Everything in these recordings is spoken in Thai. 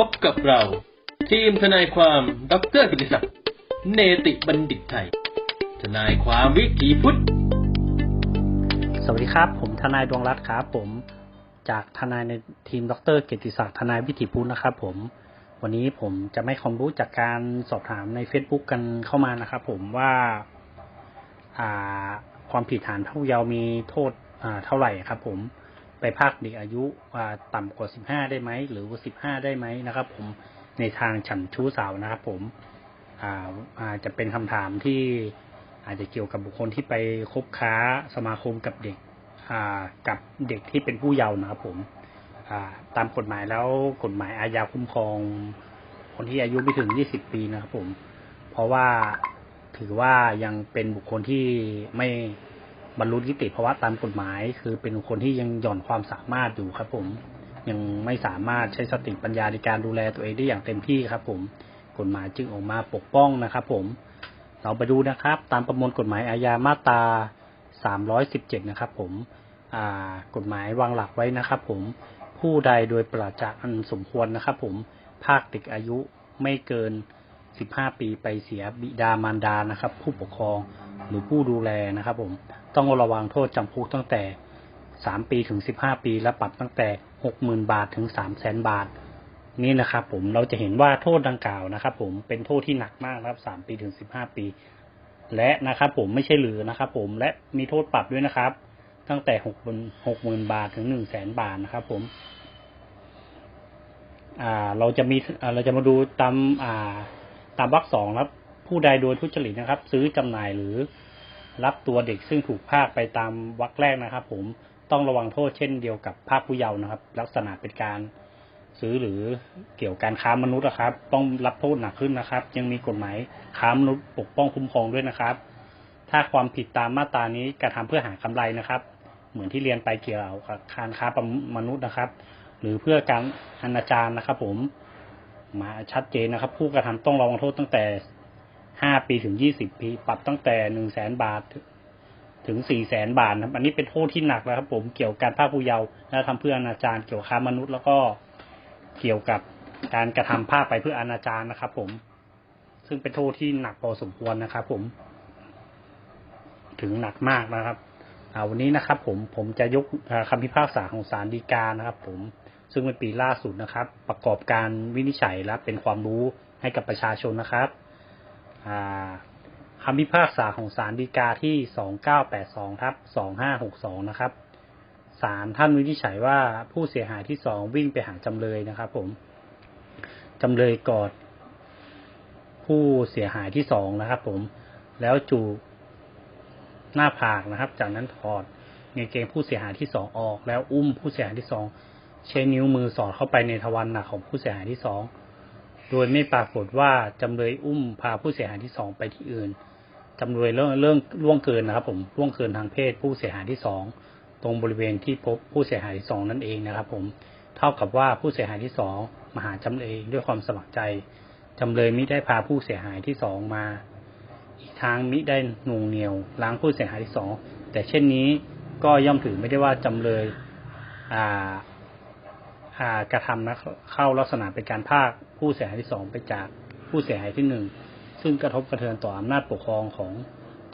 พบกับเรา ทีมทนายความดรกิติศักดิ์เนติบัณฑิตไทย ทนายความวิถีพุทธ สวัสดีครับ ผมทนายดวงรัตน์ครับผมจากทนายในทีมดรเกียรติศักดิ์ทนายวิถีพุทธนะครับ ผม วันนี้ผมจะไม่ความรู้จากการสอบถามใน Facebook กันเข้ามานะครับ ผมว่าอ่าความผิดฐานผู้เยาวมีโทษเท่าไหร่ครับ ผม ไปภาคเด็กอายุอ่าต่ำกว่า15ได้ไหมหรือว่า15ได้ไหมนะครับ ผมในทางฉันชู้สาวนะครับ ผมอ่าอาจจะเป็นคำถามที่อาจจะเกี่ยวกับบุคคลที่ไปคบค้าสมาคมกับเด็กอ่ากับเด็กที่เป็นผู้เยาว์นะครับ ผมอ่าตามกฎหมายแล้วกฎหมายอาญาคุ้มครอง คนที่อายุไม่ถึง20ปีนะครับ ผม เพราะว่าถือว่ายังเป็นบุคคลที่ไม่ บรรลุนิติภาวะตามกฎหมาย คือเป็นคคลที่ยังหย่อนความสามารถอยู่ครับ ผมยังไม่สามารถใช้สติปัญญาในการดูแลตัวเองได้อย่างเต็มที่ครับ ผมกฎหมายจึงออกมาปกป้องนะครับ ผมเราไปดูนะครับ ตามประมวลกฎหมายอาญามาตรา 317 นะครับ ผมกฎหมายวางหลักไว้นะครับ ผมผู้ใดโดยประจักอันสมควรนะครับ ผมภาคเด็กอายุไม่เกิน 15 ปีไปเสียบิดามารดานะครับ ผู้ปกครอง หรือผู้ดูแลนะครับผมต้องระวังโทษจำคุกตั้งแต่ 3 ปีถึง 15 ปี และปรับตั้งแต่ 60,000 บาทถึง 300,000 บาท นี่นะครับผมเราจะเห็นว่าโทษดังกล่าวนะครับผมเป็นโทษที่หนักมากนะครับ 3 ปีถึง 15 ปี และนะครับผมไม่ใช่หรือนะครับผมและมีโทษปรับด้วยนะครับ ตั้งแต่6 6 0 0 0 บาทถึง 1 0 0 0 0 0 บาทนะครับผมอ่าเราจะมีเราจะมาดูตามอ่าตามวรรคสองครับ ผู้ใดโดยทุจริตนะครับ ซื้อจำหน่ายหรือรับตัวเด็กซึ่งถูกพากไปตามวรรคแรกนะครับ ผมต้องระวังโทษเช่นเดียวกับภาคผู้เยาว์นะครับ ลักษณะเป็นการซื้อหรือเกี่ยวกับการค้ามนุษย์นะครับ ต้องรับโทษหนักขึ้นนะครับ ยังมีกฎหมายค้ามนุษย์ปกป้องคุ้มครองด้วยนะครับ ถ้าความผิดตามมาตรานี้กระทำเพื่อหากำไรนะครับ เหมือนที่เรียนไปเกี่ยวกับการค้ามนุษย์นะครับ หรือเพื่อการอนาจารนะครับ ผมมาชัดเจนนะครับ ผู้กระทำต้องระวังโทษตั้งแต่ ห้าปีถึงยี่สิบปี ปรับตั้งแต่หนึ่งแสนบาทถึงสี่แสนบาทนะครับอันนี้เป็นโทษที่หนักแล้วครับ ผมเกี่ยวกับการพรากผู้เยาว์และทำเพื่ออนาจารเกี่ยวกับค้ามนุษย์ แล้วก็เกี่ยวกับการกระทำภาคไปเพื่ออนาจารนะครับ ผม ซึ่งเป็นโทษที่หนักพอสมควรนะครับผม ถึงหนักมากนะครับอ่าวันนี้นะครับ ผมผมจะยกอ่าคำพิพากษาของศาลฎีกานะครับ ผมซึ่งเป็นปีล่าสุดนะครับ ประกอบการวินิจฉัยและเป็นความรู้ให้กับประชาชนนะครับ คำพิพากษาของศาลฎีกาที่2982ทับ2562นะครับศาลท่านวินิจฉัยว่าผู้เสียหายที่สองวิ่งไปหาจำเลยนะครับ ผมจำเลยกอดผู้เสียหายที่สองนะครับ ผมแล้วจูบหน้าผากนะครับ จากนั้นถอดกางเกงผู้เสียหายที่สองออก แล้วอุ้มผู้เสียหายที่สองใช้นิ้วมือสอดเข้าไปในทวารหนักของผู้เสียหายที่สอง โดยไม่ปรากฏว่าจำเลยอุ้มพาผู้เสียหายที่สองไปที่อื่นจำเลยเรื่องเรื่องล่วงเกินนะครับ ผมล่วงเกินทางเพศผู้เสียหายที่สองตรงบริเวณที่พบผู้เสียหายที่สองนั่นเองนะครับ ผมเท่ากับว่าผู้เสียหายที่สองมาหาจำเลยด้วยความสมัครใจจำเลยมิได้พาผู้เสียหายที่สองมา อีกทางมิได้นงเหนียวล้างผู้เสียหายที่สองแต่เช่นนี้ก็ย่อมถือไม่ได้ว่าจำเลยอ่าอ่ากระทำนะเข้าลักษณะเป็นการพาก ผู้เสียหายที่สองไปจากผู้เสียหายที่หนึ่งซึ่งกระทบกระเทือนต่ออำนาจปกครองของ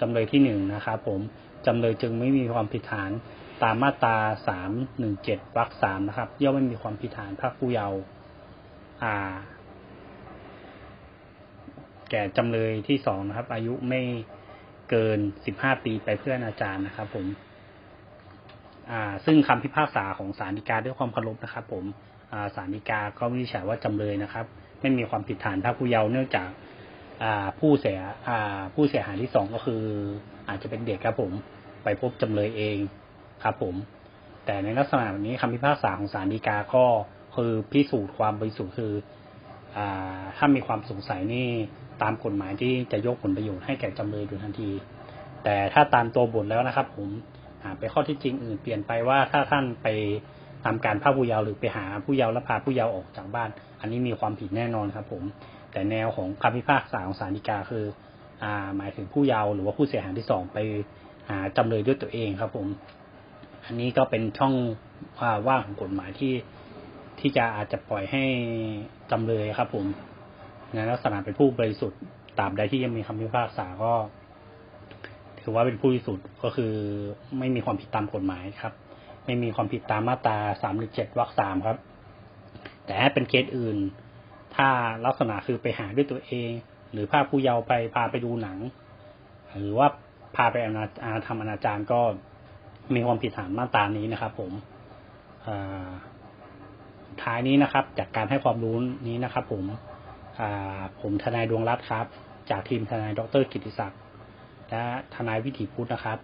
จำเลยที่หนึ่งนะครับผมจำเลยจึงไม่มีความผิดฐานตามมาตราสามหนึ่งเจ็ดวรรคสามนะครับ ย่อมไม่มีความผิดฐานพรากผู้เยาว์อ่า แก่จำเลยที่สองนะครับ อายุไม่เกินสิบห้าปีไปเพื่อนอาจารย์นะครับ ผม อ่า ซึ่งคำพิพากษาของศาลฎีกาด้วยความเคารพนะครับ ผม ศาลฎีกาก็วินิจฉัยว่าจำเลยนะครับ ไม่มีความผิดฐานพรากผู้เยาว์เนื่องจากผู้เสียผู้เสียหายที่สองก็คือ อาจจะเป็นเด็กครับผมไปพบจำเลยเองครับผม แต่ในลักษณะแบบนี้คำพิพากษาของศาลฎีกาก็คือพิสูจน์ความบริสุทธิ์คืออถ้ามีความสงสัยนี่ตามกฎหมายที่จะยกผลประโยชน์ให้แก่จำเลยโดยทันที แต่ถ้าตามตัวบทแล้วนะครับ ผมอ่าไปข้อที่จริงอื่นเปลี่ยนไปว่าถ้าท่านไป ทำการพาผู้เยาว์หรือไปหาผู้เยาว์และพาผู้เยาว์ออกจากบ้าน อันนี้มีความผิดแน่นอนครับ ผม แต่แนวของคำพิพากษาของศาลฎีกาคือ อ่า หมายถึงผู้เยาว์หรือว่าผู้เสียหายที่สองไปหาจำเลยด้วยตัวเองครับ ผม อันนี้ก็เป็นช่องว่างของกฎหมายที่ที่จะอาจจะปล่อยให้จำเลยครับ ผมในลักษณะเป็นผู้บริสุทธิ์ตราบใดที่ยังมีคำพิพากษาก็ ถือว่าเป็นผู้บริสุทธิ์ก็คือไม่มีความผิดตามกฎหมายครับ ไม่มีความผิดตามมาตราสามหรือเจ็ดวรรคสามครับ แต่ถ้าเป็นเคสอื่น ถ้าลักษณะคือไปหาด้วยตัวเอง หรือพาผู้เยาว์ไปพาไปดูหนัง หรือว่าพาไปอนาอาทำอนาจารก็มีความผิดฐานมาตรานี้นะครับ ผมท้ายนี้นะครับ จากการให้ความรู้นี้นะครับ ผมผมทนายดวงรัตน์ครับ จากทีมทนายดรกิติศักดิ์และทนายวิถีพุทธนะครับ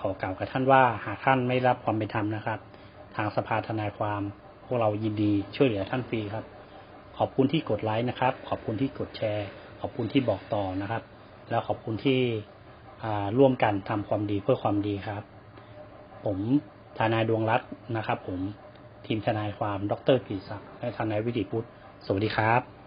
ขอกล่าวกับท่านว่าหากท่านไม่รับความเป็นธรรมนะครับ ทางสภาทนายความพวกเรายินดีช่วยเหลือท่านฟรีครับ ขอบคุณที่กดไลค์นะครับ ขอบคุณที่กดแชร์ ขอบคุณที่บอกต่อนะครับ แล้วขอบคุณที่ร่วมกันทำความดีเพื่อความดีครับ ผมทนายดวงรัตน์นะครับ ผมทีมทนายความ ดรกิติศักดิ์และทนายวิถีพุทธสวัสดีครับ